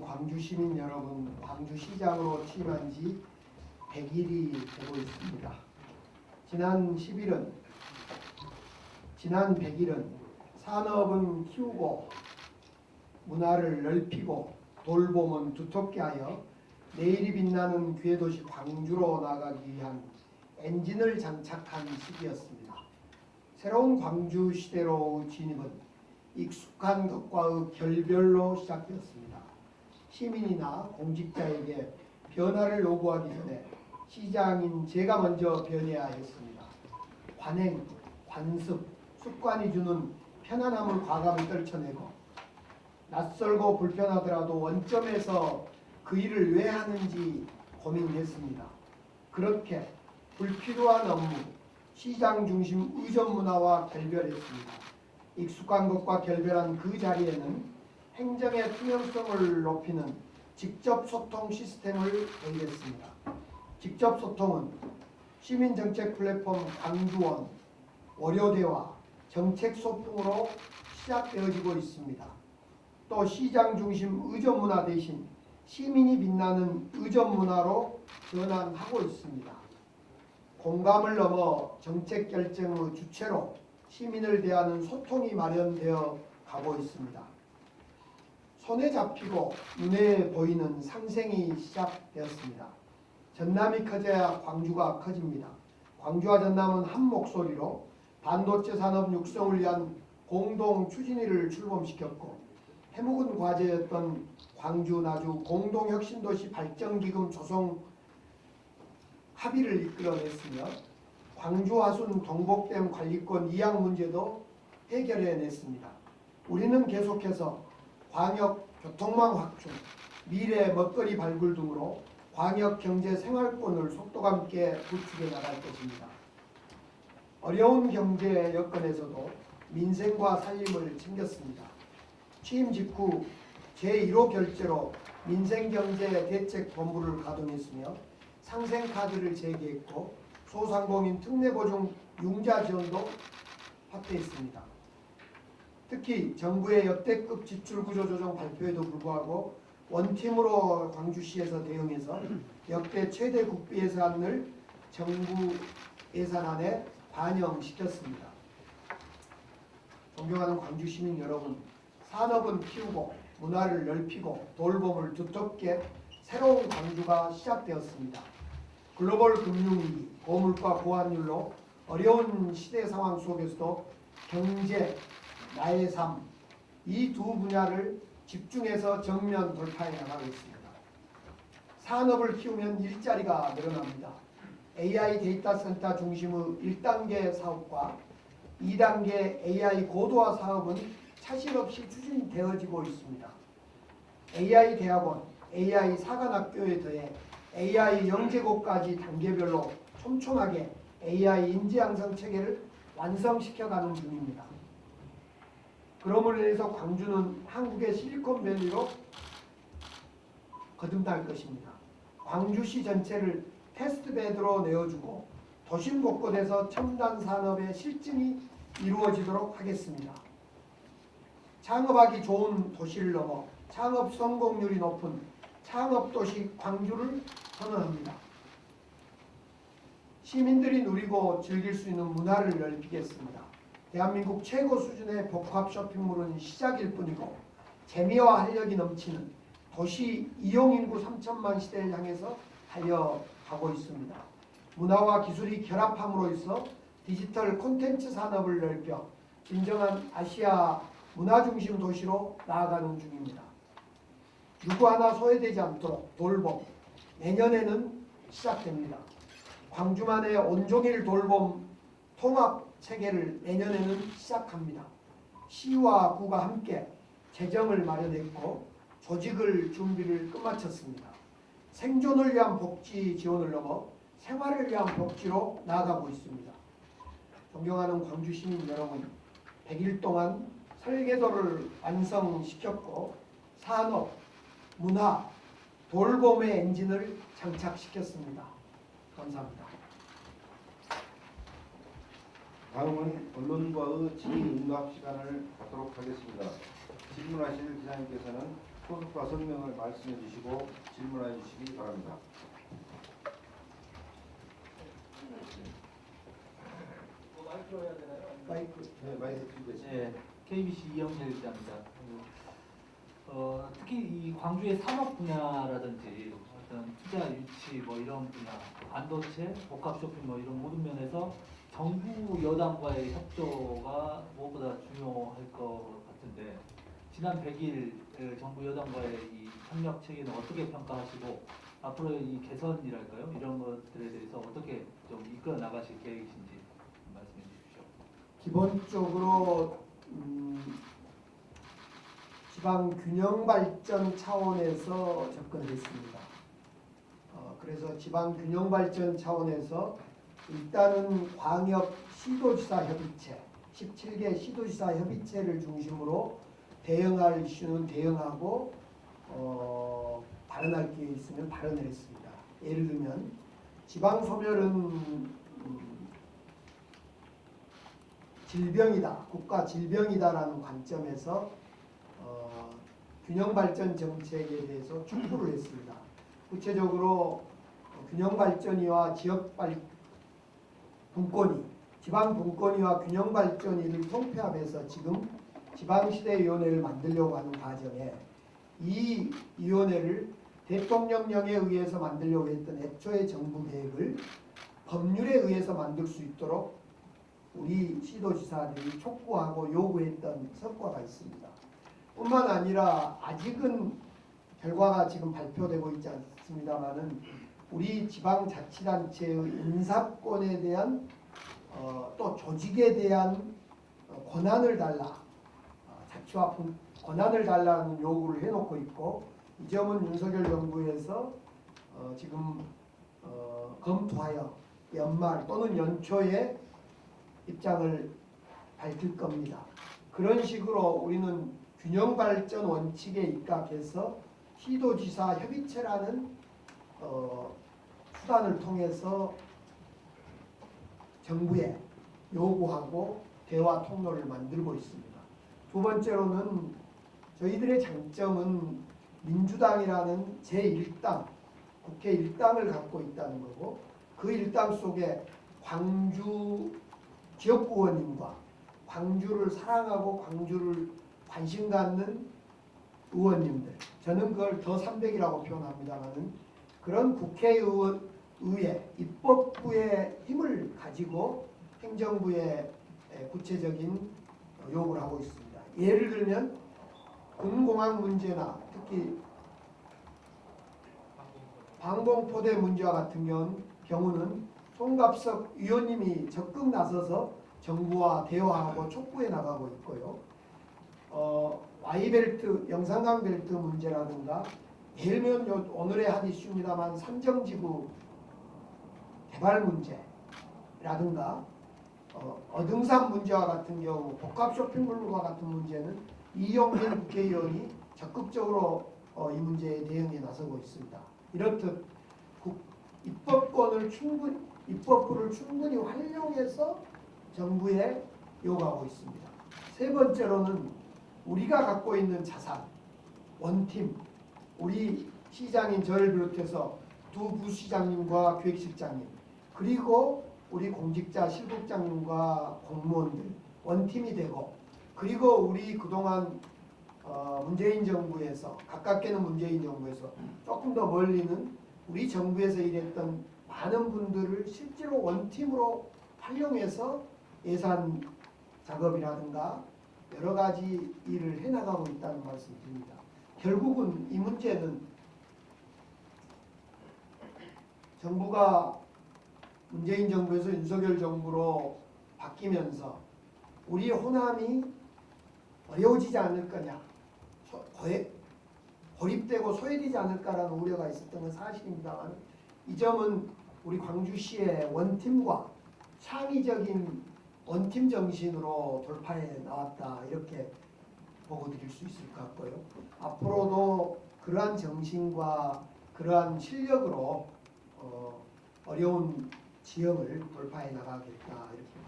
광주 시민 여러분, 광주 시장으로 취임한 지 100일이 되고 있습니다. 지난 10일은 지난 100일은 산업은 키우고 문화를 넓히고 돌봄은 두텁게 하여 내일이 빛나는 귀해 도시 광주로 나가기 위한 엔진을 장착한 시기였습니다. 새로운 광주 시대로 진입은 익숙한 것과의 결별로 시작되었습니다. 시민이나 공직자에게 변화를 요구하기 전에 시장인 제가 먼저 변해야 했습니다. 관행, 관습, 습관이 주는 편안함을 과감히 떨쳐내고 낯설고 불편하더라도 원점에서 그 일을 왜 하는지 고민했습니다. 그렇게 불필요한 업무, 시장 중심 의존 문화와 결별했습니다. 익숙한 것과 결별한 그 자리에는 행정의 투명성을 높이는 직접 소통 시스템을 도입했습니다. 직접 소통은 시민정책 플랫폼 광주원, 월요대화, 정책 소통으로 시작되어지고 있습니다. 또 시장 중심 의존 문화 대신 시민이 빛나는 의존 문화로 전환하고 있습니다. 공감을 넘어 정책 결정의 주체로 시민을 대하는 소통이 마련되어 가고 있습니다. 손에 잡히고 눈에 보이는 상생이 시작되었습니다. 전남이 커져야 광주가 커집니다. 광주와 전남은 한 목소리로 반도체 산업 육성을 위한 공동 추진위를 출범시켰고 해묵은 과제였던 광주 나주 공동혁신도시 발전기금 조성 합의를 이끌어냈으며 광주 하순 동복댐 관리권 이양 문제도 해결해냈습니다. 우리는 계속해서 광역 교통망 확충, 미래 먹거리 발굴 등으로 광역 경제 생활권을 속도감 있게 구축해 나갈 것입니다. 어려운 경제 여건에서도 민생과 살림을 챙겼습니다. 취임 직후 제1호 결제로 민생경제대책본부를 가동했으며 상생카드를 재개했고 소상공인 특례보증 융자 지원도 확대했습니다. 특히 정부의 역대급 지출구조 조정 발표에도 불구하고 원팀으로 광주시에서 대응해서 역대 최대 국비 예산을 정부 예산안에 반영시켰습니다. 존경하는 광주 시민 여러분, 산업은 키우고 문화를 넓히고 돌봄을 두텁게 새로운 광주가 시작되었습니다. 글로벌 금융위기, 고물가 고환율로 어려운 시대 상황 속에서도 경제, 나의 삶, 이 두 분야를 집중해서 정면 돌파해 나가겠습니다. 산업을 키우면 일자리가 늘어납니다. AI 데이터 센터 중심의 1단계 사업과 2단계 AI 고도화 사업은 차질 없이 추진되어지고 있습니다. AI 대학원, AI 사관학교에 더해 AI 영재고까지 단계별로 촘촘하게 AI 인재 양성 체계를 완성시켜가는 중입니다. 그러므로 인해서 광주는 한국의 실리콘밸리로 거듭날 것입니다. 광주시 전체를 테스트베드로 내어주고 도심 곳곳에서 첨단 산업의 실증이 이루어지도록 하겠습니다. 창업하기 좋은 도시를 넘어 창업 성공률이 높은 창업도시 광주를 선언합니다. 시민들이 누리고 즐길 수 있는 문화를 넓히겠습니다. 대한민국 최고 수준의 복합 쇼핑몰은 시작일 뿐이고 재미와 활력이 넘치는 도시 이용 인구 3천만 시대를 향해서 달려가고 있습니다. 문화와 기술이 결합함으로 있어 디지털 콘텐츠 산업을 넓혀 진정한 아시아 문화 중심 도시로 나아가는 중입니다. 누구 하나 소외되지 않도록 돌봄 내년에는 시작됩니다. 광주만의 온종일 돌봄 통합 체계를 내년에는 시작합니다. 시와 구가 함께 재정을 마련했고 조직을 준비를 끝마쳤습니다. 생존을 위한 복지 지원을 넘어 생활을 위한 복지로 나아가고 있습니다. 존경하는 광주 시민 여러분, 100일 동안 설계도를 완성시켰고 산업, 문화, 돌봄의 엔진을 장착시켰습니다. 감사합니다. 다음은 언론과의 질의응답 시간을 갖도록 하겠습니다. 질문하실 기자님께서는 소속과 성명을 말씀해 주시고 질문해 주시기 바랍니다. 마이크. 네, 마이크 들고 있습니다. 네, KBC 이영렬 기자입니다. 어, 특히 이 광주의 산업 분야라든지 어떤 투자 유치 뭐 이런 분야, 반도체, 복합 쇼핑 뭐 이런 모든 면에서 정부 여당과의 협조가 무엇보다 중요할 것 같은데 지난 100일 에, 정부 여당과의 이 협력 체계는 어떻게 평가하시고 앞으로 이 개선이랄까요 이런 것들에 대해서 어떻게 좀 이끌어 나가실 계획이신지 말씀해 주십시오. 기본적으로 음, 지방 균형 발전 차원에서 접근했습니다. 어, 그래서 지방 균형 발전 차원에서 일단은 광역 시도지사 협의체, 17개 시도지사 협의체를 중심으로 대응할 이슈는 대응하고 어, 발언할 게 있으면 발언을 했습니다. 예를 들면 지방 소멸은 음, 질병이다, 국가 질병이다라는 관점에서 어, 균형 발전 정책에 대해서 촉구를 했습니다. 구체적으로 어, 균형 발전위와 지역 발 분권위, 지방 분권위와 균형 발전위를 통폐합해서 지금 지방시대위원회를 만들려고 하는 과정에 이 위원회를 대통령령에 의해서 만들려고 했던 애초의 정부 계획을 법률에 의해서 만들 수 있도록 우리 시도지사들이 촉구하고 요구했던 성과가 있습니다. 뿐만 아니라 아직은 결과가 지금 발표되고 있지 않습니다만은 우리 지방자치단체의 인사권에 대한 어, 또 조직에 대한 어, 권한을 달라 어, 자치와 분- 권한을 달라는 요구를 해놓고 있고 이 점은 윤석열 정부에서 어, 지금 어, 검토하여 연말 또는 연초에 입장을 밝힐 겁니다. 그런 식으로 우리는 균형 발전 원칙에 입각해서 시도지사 협의체라는 어, 수단을 통해서 정부에 요구하고 대화 통로를 만들고 있습니다. 두 번째로는 저희들의 장점은 민주당이라는 제1당, 국회 1당을 갖고 있다는 거고 그 1당 속에 광주 지역구 의원님과 광주를 사랑하고 광주를 관심 갖는 의원님들 저는 그걸 더 300이라고 표현합니다만은 그런 국회의원 의회 입법부의 힘을 가지고 행정부에 에, 구체적인 어, 요구를 하고 있습니다. 예를 들면 군공항 문제나 특히 방공포대 문제와 같은 경우는 송갑석 위원님이 적극 나서서 정부와 대화하고 촉구해 나가고 있고요. 어, Y벨트, 영산강 벨트 문제라든가 예를 들면 요- 오늘의 한 이슈입니다만 삼정지구 개발 문제라든가 어, 어등산 문제와 같은 경우 복합 쇼핑몰과 같은 문제는 이용빈 국회의원이 적극적으로 어, 이 문제에 대응에 나서고 있습니다. 이렇듯 국, 입법권을 충분 입법부를 충분히 활용해서 정부에 요구하고 있습니다. 세 번째로는 우리가 갖고 있는 자산 원팀 우리 시장인 저를 비롯해서 두 부시장님과 기획실장님 그리고 우리 공직자 실국장님과 공무원들 원팀이 되고 그리고 우리 그동안 어, 문재인 정부에서 가깝게는 문재인 정부에서 조금 더 멀리는 우리 정부에서 일했던 많은 분들을 실제로 원팀으로 활용해서 예산 작업이라든가 여러 가지 일을 해나가고 있다는 말씀드립니다. 결국은 이 문제는 정부가 문재인 정부에서 윤석열 정부로 바뀌면서 우리의 호남이 어려워지지 않을 거냐, 고립되고 소외되지 않을까라는 우려가 있었던 건 사실입니다만 이 점은 우리 광주시의 원팀과 창의적인 원팀 정신으로 돌파해 나왔다 이렇게 보고 드릴 수 있을 것 같고요. 앞으로도 그러한 정신과 그러한 실력으로 어, 어려운 지형을 돌파해 나가겠다 이렇게